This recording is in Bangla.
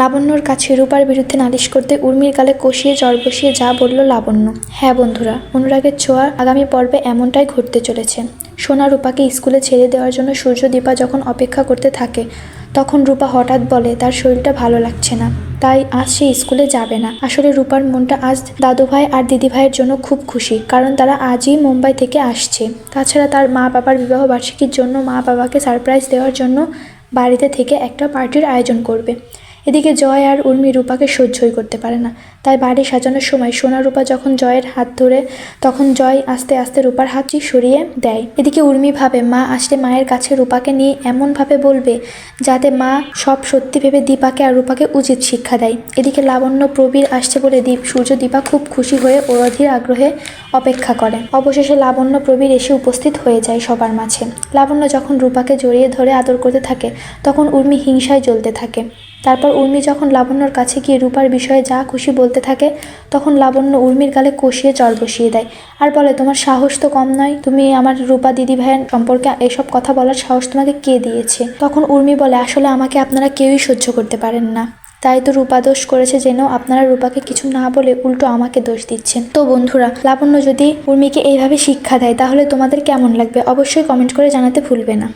লাবণ্যর কাছে রূপার বিরুদ্ধে নালিশ করতে উর্মির গালে কষিয়ে জ্বর বসিয়ে যা বলল লাবণ্য। হ্যাঁ বন্ধুরা, অনুরাগের ছোঁয়া আগামী পর্বে এমনটাই ঘটতে চলেছে। সোনা রূপাকে স্কুলে ছেড়ে দেওয়ার জন্য সূর্য দীপা যখন অপেক্ষা করতে থাকে, তখন রূপা হঠাৎ বলে, তার শরীরটা ভালো লাগছে না। তাই আজ সে স্কুলে যাবে না। আসলে রূপার মনটা আজ দাদুভাই আর দিদিভাইয়ের জন্য খুব খুশি, কারণ তারা আজই মুম্বাই থেকে আসছে। তাছাড়া তার মা বাবার বিবাহ বার্ষিকীর জন্য মা বাবাকে সারপ্রাইজ দেওয়ার জন্য বাড়িতে থেকে একটা পার্টির আয়োজন করবে। এদিকে জয় আর উর্মি রূপাকে সহ্যই করতে পারে না। তাই বাড়ি সাজানোর সময় সোনা রূপা যখন জয়ের হাত ধরে, তখন জয় আস্তে আস্তে রূপার হাতটি সরিয়ে দেয়। এদিকে উর্মি ভাবে, মা আসলে মায়ের কাছে রূপাকে নিয়ে এমনভাবে বলবে, যাতে মা সব সত্যি ভেবে দীপাকে আর রূপাকে উচিত শিক্ষা দেয়। এদিকে লাবণ্য প্রবীর আসছে বলে দীপ, সূর্য দীপা খুব খুশি হয়ে অধীর আগ্রহে অপেক্ষা করে। অবশেষে লাবণ্য প্রবীর এসে উপস্থিত হয়ে যায় সবার মাঝে। লাবণ্য যখন রূপাকে জড়িয়ে ধরে আদর করতে থাকে, তখন উর্মি হিংসায় জ্বলতে থাকে। তারপর উর্মি যখন লাবণ্যর কাছে গিয়ে রূপার বিষয়ে যা খুশি বলতে থাকে, তখন লাবণ্য উর্মির গালে কষিয়ে চর বসিয়ে দেয়। আর বলে, তোমার সাহস তো কম নয়। তুমি আমার রূপা দিদি ভাইয়ের সম্পর্কে এসব কথা বলার সাহস তোমাকে কে দিয়েছে? তখন উর্মি বলে, আসলে আমাকে আপনারা কেউই সহ্য করতে পারেন না। তাই তো রূপা দোষ করেছে যেন আপনারা রূপাকে কিছু না বলে উল্টো আমাকে দোষ দিচ্ছেন। তো বন্ধুরা, লাবণ্য যদি উর্মিকে এইভাবে শিক্ষা দেয়, তাহলে তোমাদের কেমন লাগবে? অবশ্যই কমেন্ট করে জানাতে ভুলবে না।